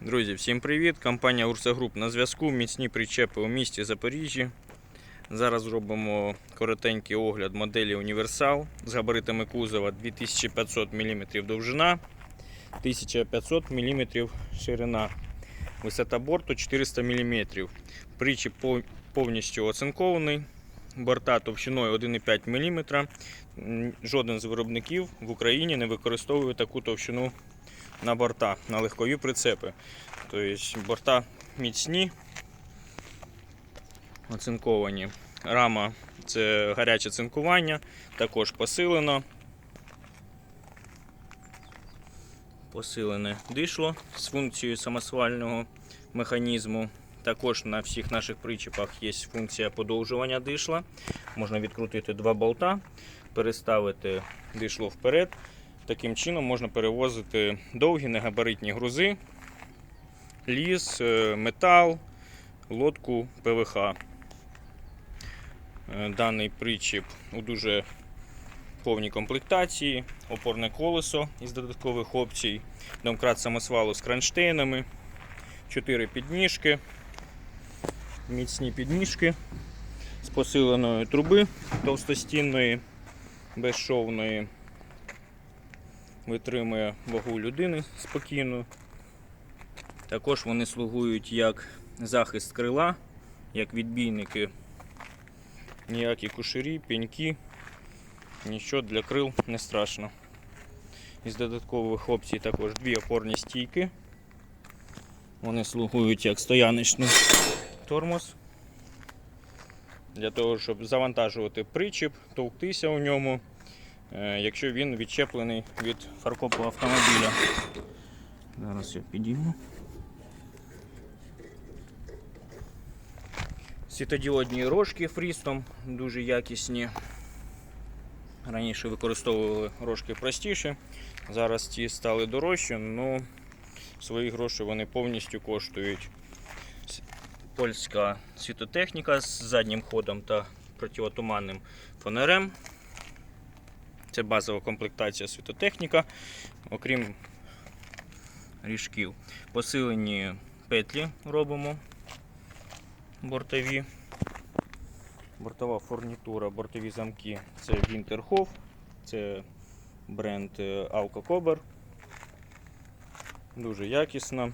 Друзі, всім привіт! Компанія Урса Груп на зв'язку. Міцні причепи у місті Запоріжжі. Зараз зробимо коротенький огляд моделі Універсал з габаритами кузова 2500 мм довжина, 1500 мм ширина. Висота борту 400 мм. Причіп повністю оцинкований. Борта товщиною 1,5 мм. Жоден з виробників в Україні не використовує таку товщину на борта, на легкові прицепи. Тобто борта міцні, оцинковані. Рама це гаряче цинкування, також посилено. Посилене дишло з функцією самосвального механізму. Також на всіх наших причепах є функція подовжування дишла. Можна відкрутити два болта, переставити дишло вперед. Таким чином можна перевозити довгі негабаритні грузи, ліс, е, метал, лодку ПВХ. Е, Даний причіп у дуже повній комплектації, опорне колесо із додаткових опцій, домкрат самосвалу з кронштейнами, 4 підніжки, міцні підніжки з посиленої труби товстостінної, безшовної витримує вагу людини спокійно. Також вони слугують як захист крила, як відбійники. Ніякі кушарі, пеньки, нічого для крил не страшно. Із додаткових опцій також дві опорні стійки. Вони слугують як стояночний тормоз. Для того, щоб завантажувати причіп, товктися у ньому якщо він відчеплений від фаркопу автомобіля. Зараз я підійму. Світодіодні рожки фрістом дуже якісні. Раніше використовували рожки простіше, зараз ті стали дорожчі, але свої гроші вони повністю коштують. Польська світотехніка з заднім ходом та противотуманним фонарем. Це базова комплектація світотехніка, окрім ріжків. Посилені петлі робимо бортові. Бортова фурнітура, бортові замки це Winterhof, це бренд е, Alco Cobber. Дуже якісно.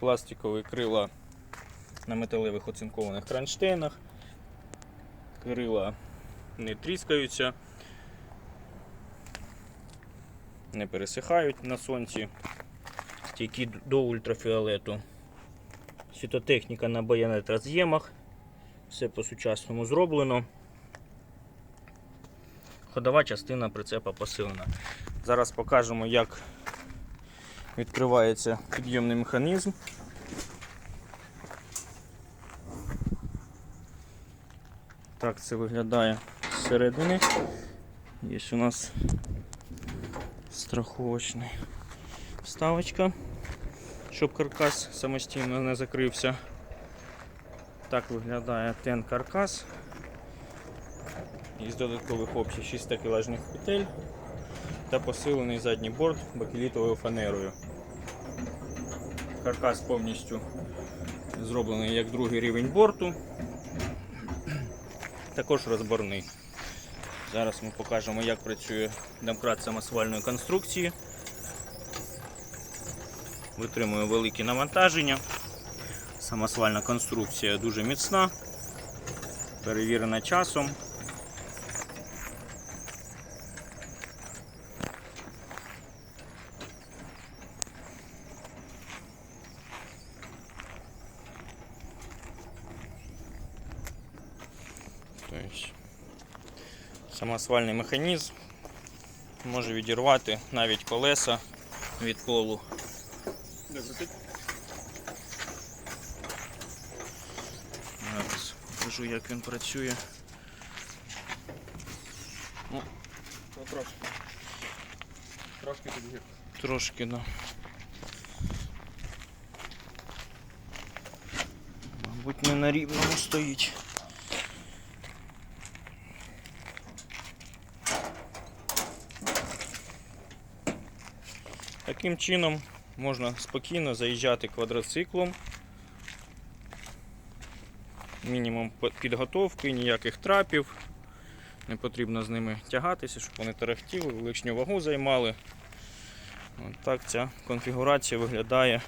Пластикові крила на металевих оцинкованих кронштейнах. Крила не тріскаються, не пересихають на сонці, стійкі до ультрафіолету. Світотехніка на баянет роз'ємах, все по-сучасному зроблено. Ходова частина прицепа посилена. Зараз покажемо, як відкривається підйомний механізм. Так це виглядає зсередини. Є у нас страховочна вставочка, щоб каркас самостійно не закрився. Так виглядає тен каркас. Із додаткових опцій 6 такелажних петель та посилений задній борт бакелітовою фанерою. Каркас повністю зроблений як другий рівень борту також розборний. Зараз ми покажемо, як працює домкрат самосвальної конструкції. Витримує великі навантаження. Самосвальна конструкція дуже міцна, перевірена часом. Тобто самосвальний механізм може відірвати навіть колеса від полу. Зараз покажу, як він працює. Ну, Трошки. Трошки підгір. Трошки, да. Мабуть, не на рівному стоїть. Таким чином можна спокійно заїжджати квадроциклом. Мінімум підготовки, ніяких трапів. Не потрібно з ними тягатися, щоб вони тарахтіли, лишню вагу займали. От так ця конфігурація виглядає.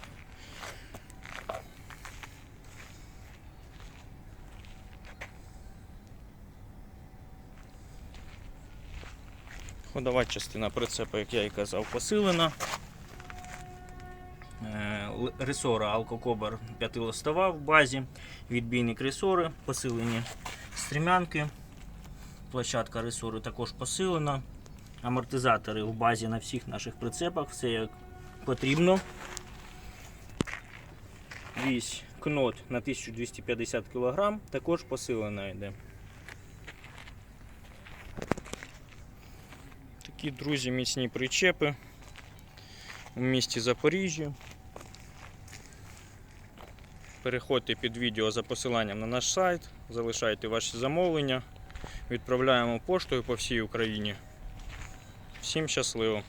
Ходова частина прицепа, як я і казав, посилена. Е, Ресора Алкокобер п'ятилистова в базі, відбійник ресори, посилені стрімянки. Площадка ресори також посилена. Амортизатори в базі на всіх наших прицепах, все як потрібно. Вісь кнот на 1250 кг також посилена йде. Такі, друзі, міцні причепи у місті Запоріжжя. Переходьте під відео за посиланням на наш сайт, залишайте ваші замовлення. Відправляємо поштою по всій Україні. Всім щасливо!